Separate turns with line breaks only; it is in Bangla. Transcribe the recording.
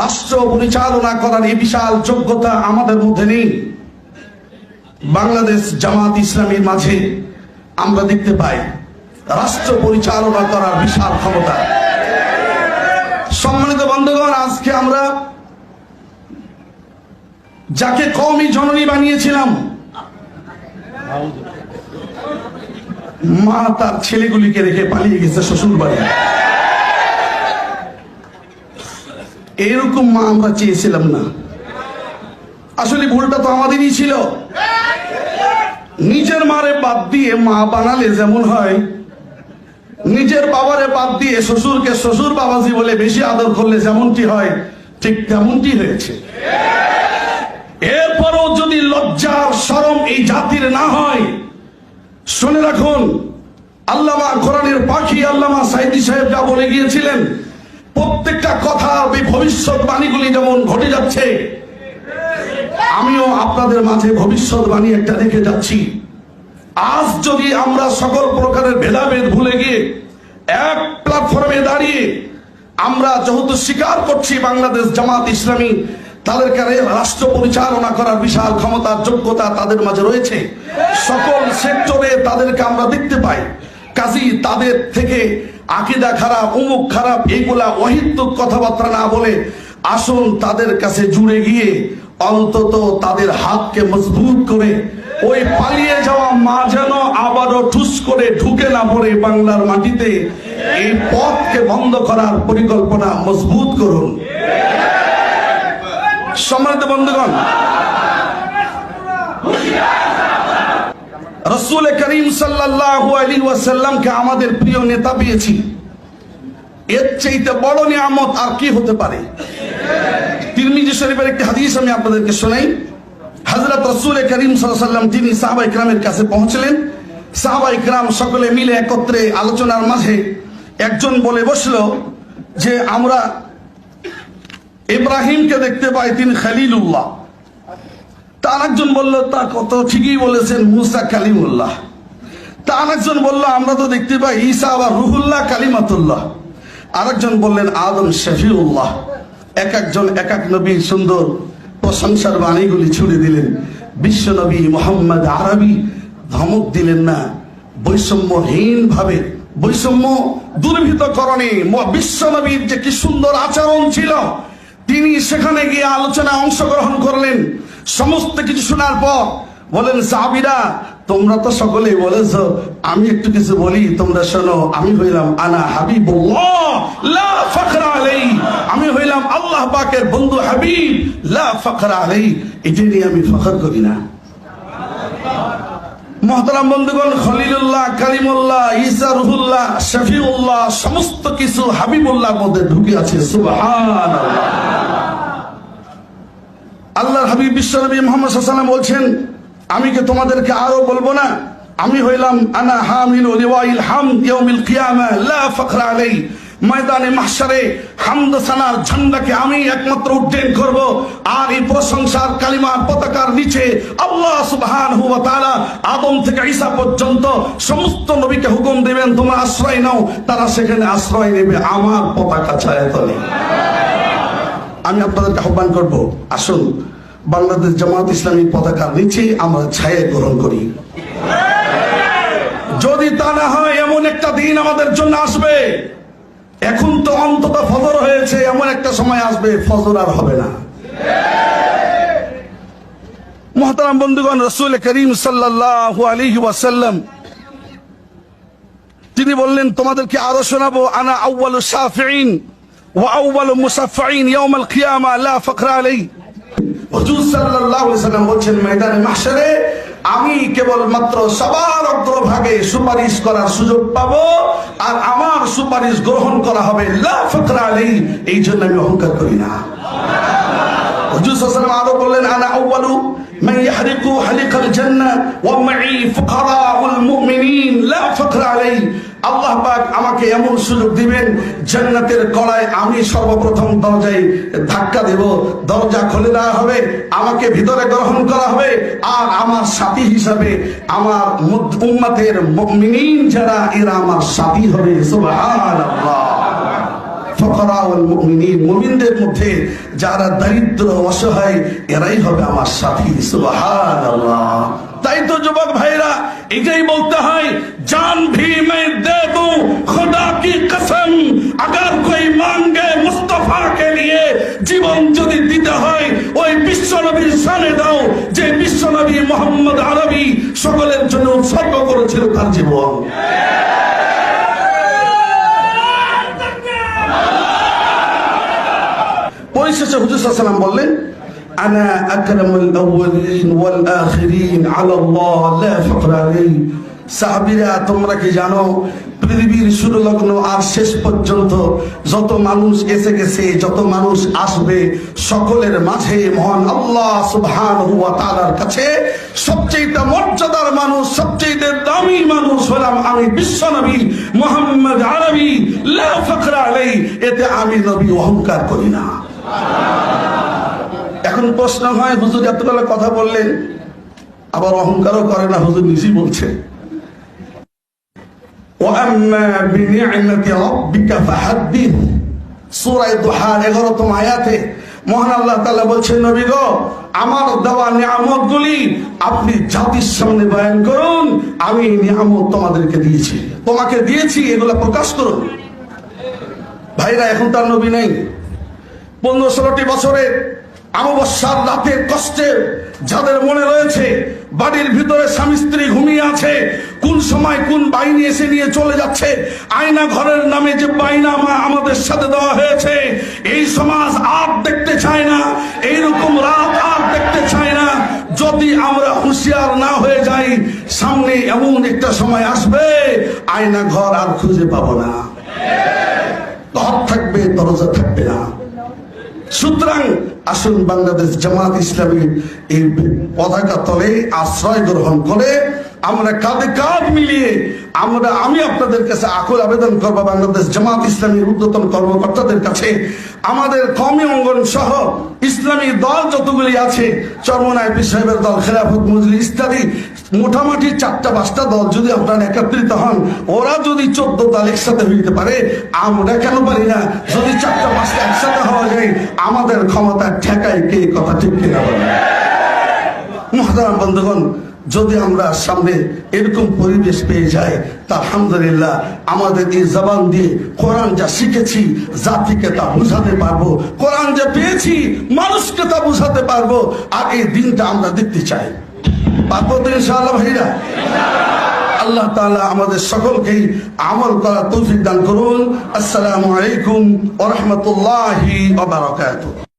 রাষ্ট্র পরিচালনা করার এই বিশাল যোগ্যতা আমাদের মধ্যে নেই। বাংলাদেশ জামাত ইসলামীর মাঝে আমরা দেখতে পাই, রাষ্ট্র পরিচালনা করার বিশাল ক্ষমতা। সম্মানিত বন্ধুগণ, আজকে আমরা যাকে কমই জননী বানিয়েছিলাম, মা তার ছেলেগুলিকে রেখে পালিয়ে গেছে শ্বশুর বাড়ি এরকম মা আমরা চেয়েছিলাম না। আসলে ভুলটা তো আমাদেরই ছিল। নিজের মারে বাদ দিয়ে মা বানালে যেমন হয়, নিজের বাবারে বাদ দিয়ে শ্বশুরকে শ্বশুর বাবাজি বলে বেশি আদর করলে যেমনটি হয়, ঠিক তেমনটি হয়েছে। এরপরও যদি লজ্জার সরম এই জাতির না হয়, শুনে রাখুন, আল্লামা কোরআনের পাখি আল্লামা সাইদি সাহেব যা বলে গিয়েছিলেন প্রত্যেকটা কথা ভবিষ্যৎবাণীগুলি যেমন ঘটে যাচ্ছে, আমিও আপনাদের মাঝে ভবিষ্যৎবাণী একটা রেখে যাচ্ছি। আজ যদি আমরা সকল প্রকারের ভেদাভেদ ভুলে গিয়ে এক প্ল্যাটফর্মে দাঁড়িয়ে আমরা যেহেতু স্বীকার করছি বাংলাদেশ জামাত ইসলামী তাদের কারে রাষ্ট্র পরিচালনা করার বিশাল ক্ষমতার যোগ্যতা তাদের মাঝে রয়েছে। সকল সেক্টরে তাদেরকে আমরা দেখতে পাই। কাজী তাদের থেকে আকিদা খারাপ, উমুক খারাপ, এইগুলা অহিতুক কথাবার্তা না বলে আসুন তাদের কাছে জুড়ে গিয়ে অন্তত তাদের হাতকে মজবুত করে ওই পালিয়ে যাওয়া মা যেন আবারও ঠুস করে ঢুকে না পড়ে বাংলার মাটিতে, এই পথকে বন্ধ করার পরিকল্পনা মজবুত করুন। সম্মানিত বন্ধুগণ রসুল করিম আলাইহি ওয়াসাল্লামকে আমাদের প্রিয় নেতা পেয়েছি। এর চাইতে বড় নিয়ামত আর কি হতে পারে? তিরমিজি শরীফের একটি হাদিস আমি আপনাদেরকে শোনাই। হযরত রাসূল করিম আলাইহি তিনি সাহাবা ইকরামের কাছে পৌঁছলেন, সাহাবা ইকরাম সকলে মিলে একত্রে আলোচনার মাঝে একজন বলে বসল যে, আমরা ইব্রাহিমকে দেখতে পাই তিনি খালিলুল্লাহ। তার একজন বলল, তা কত ঠিকই বলেছেন মুসা কালিমুল্লাহ। তার একজন বলল, আমরা তো দেখতে পাই ঈসা আবার রুহুল্লাহ কালিমাতুল্লাহ। আরেকজন বললেন, আদম শফিউল্লাহ। এক একজন, এক এক নবীর সুন্দর প্রশংসার বাণীগুলি ছুড়ে দিলেন। বিশ্ব নবী মোহাম্মদ আরবি ধমক দিলেন না। বৈষম্যহীন ভাবে বৈষম্য দুর্বৃতকরণে বিশ্ব নবীর যে কি সুন্দর আচরণ ছিল, তিনি সেখানে গিয়ে আলোচনায় অংশগ্রহণ করলেন। সমস্ত কিছু শোনার পর বলেন, সাহাবিরা, তোমরা তো সকলেই বলেছ, আমি একটু কিছু বলি, তোমরা শোনো। আমি হইলাম, আনা হাবিবুল্লাহ আলাই আমি হইলাম, আল্লাহ পাকের বন্ধু হাবিব, লা ফখরা আলাই এটা নিয়ে আমি ফখর করি না। মহতারাম বন্ধুগণ, খলিলুল্লাহ, কালিমুল্লাহ, ঈসা রুহুল্লাহ, শফিউল্লাহ, সমস্ত কিছু হাবিবুল্লাহর মধ্যে ঢুকে আছে, সুবহানাল্লাহ। হাবিব বিশ্বনবী মোহাম্মদ সাল্লাম বলছেন, আমি কি তোমাদেরকে আরও বলব না? আমি হইলাম, আনা হামিল লিওয়াইল হামদ ইয়াউমিল কিয়ামা, লা ফখরা আলাই ময়দানে, মাহশারে হামদ সানার ঝান্ডাকে আমি একমাত্র উড্ডয়ন করব। আর এই প্রশংসার কালিমার পতাকার নিচে আল্লাহ সুবহানাহু ওয়া তাআলা আদম থেকে ঈসা পর্যন্ত সমস্ত নবীকে হুকুম দেবেন, তোমরা আশ্রয় নাও, তারা সেখানে আশ্রয় নেবে। আমার পতাকা ছায়া তলে। আমি আপনাদেরকে আহ্বান করব, আসুন বাংলাদেশ জামাত ইসলামী পতাকার নিচে আমরা ছায়া গ্রহণ করি। যদি তা না হয়, এমন একটা দিন আমাদের জন্য আসবে। এখন তো অন্তত ফজর হয়েছে, এমন একটা সময় আসবে, ফজর আর হবে না। মহতারাম বন্ধুগণ, রসুল করিম সাল্লাল্লাহু আলাইহি ওয়াসাল্লাম, তিনি বললেন, তোমাদেরকে আরও শোনাবো, আনা আউয়ালু শাফিঈন ওয়া আউয়ালু মুসাফফিঈন ইয়াউমাল কিয়ামা, লা ফাকরা আলাই হুজুর সাল্লাল্লাহু আলাইহি সাল্লাম বলছেন ময়দানে মাহশারে আমি কেবলমাত্র সবার অগ্রভাগে সুপারিশ করার সুযোগ পাবো আর আমার সুপারিশ গ্রহণ করা হবে লা ফাকরা আলাই এই জন্য আমি অহংকার করি না হুজুর সাল্লাল্লাহু আরো বললেন আনা আউয়ালু من يحرق حلق الجنة ومعي فقراء المؤمنين لا فقر علي আল্লাহ পাক আমাকে এমন সুযোগ দিবেন, জান্নাতের কলায় আমি সর্বপ্রথম দরজায় ধাক্কা দেব। দরজা খুলে দেওয়া হবে, আমাকে ভিতরে গ্রহণ করা হবে, আর আমার সাথী হিসাবে আমার উম্মাতের মুমিনিন যারা, এরা আমার সাথী হবে, সুবহানাল্লাহ। মুমিনদের মধ্যে যারা দারিদ্র, অসহায়, এরাই হবে আমার সাথী। তাই তো যুবক ভাইরা, এটাই বলতে হয়, জান ভি মে কি কসম? মাঙ্গে মুস্তফা কে লিয়ে জীবন যদি দিতে হয়, ওই বিশ্ব নবীর সামনে দাও, যে বিশ্ব নবী মোহাম্মদ আরবি সকলের জন্য উৎসর্গ করেছিল তার জীবন। পরিশেষে হুজুর বললেন তোমরা কি জানো, পৃথিবীর আর শেষ পর্যন্ত যত মানুষ এসে যত মানুষ আসবে, সকলের মাঝে মহান আল্লাহ সুবহানাহু ওয়া তাআলার কাছে সবচেয়ে মর্যাদার মানুষ সবচেয়ে দামি মানুষ হলাম আমি বিশ্বনবী মুহাম্মদ আরবি এতে আমি নবী অহংকার করি না। এখন প্রশ্ন হয়, হুজুর এতবেলা কথা বললেন, আবার অহংকারও করে না, হুজুর নিজেই বলছে। আমার দেওয়া নিয়ামত আপনি জাতির সামনে বয়ান করুন, আমি নিয়ামত তোমাদেরকে দিয়েছি। তোমাকে দিয়েছি, এগুলা প্রকাশ করুন। ভাইরা, এখন তার নবী নেই। পনেরো ষোলোটি বছরের অমাবস্যার রাতের কষ্টে যাদের মনে রয়েছে, বাড়ির ভিতরে স্বামী স্ত্রী ঘুমিয়ে আছে, কোন সময় কোন বাহিনী এসে নিয়ে চলে যাচ্ছে, আয়না ঘরের নামে যে বাইনা আমা- আমাদের সাথে দেওয়া হয়েছে, এই সমাজ আর দেখতে চায় না, এইরকম রাত আর দেখতে চায় না। যদি আমরা হুঁশিয়ার না হয়ে যাই, সামনে এমন একটা সময় আসবে, আয়না ঘর আর খুঁজে পাবো না। ঘর থাকবে, দরজা থাকবে না। সুতরাং আসুন বাংলাদেশ জামাত ইসলামী এই পতাকা তলে আশ্রয় গ্রহণ করে আমরা কাঁধে কাঁধ মিলিয়ে আমরা, আমি আপনাদের কাছে আকুল আবেদন করব বাংলাদেশ জামাত ইসলামীর উদ্যতন কর্মকর্তাদের কাছে। আমাদের কমি অঙ্গন সহ ইসলামী দল যতগুলি আছে, চরমনায় সাহেবের দল, খেলাফত মজলি ইত্যাদি মোটামুটি চারটা পাঁচটা দল যদি আপনারা একত্রিত হন, ওরা যদি চোদ্দ দল একসাথে হইতে পারে, আমরা কেন পারি না? যদি চারটা পাঁচটা একসাথে হওয়া যায়, আমাদের ক্ষমতা ঠেকায় কে কথা ঠিক কিনা বলে মহাদারাম বন্ধুগণ, যদি আমরা সামনে এরকম পরিবেশ পেয়ে যাই, তা আলহামদুলিল্লাহ আমাদের এই জবান দিয়ে কোরআন যা শিখেছি, জাতিকে তা বুঝাতে পারব। কোরআন যা পেয়েছি, মানুষকে তা বুঝাতে পারব। আর এই দিনটা আমরা দেখতে চাই। পারব তো আল্লাহ তাআলা আমাদের সকলকে আমল করার তৌফিক দান করুন। আসসালামু আলাইকুম ওয়া রাহমাতুল্লাহি ওয়া বারাকাতুহু।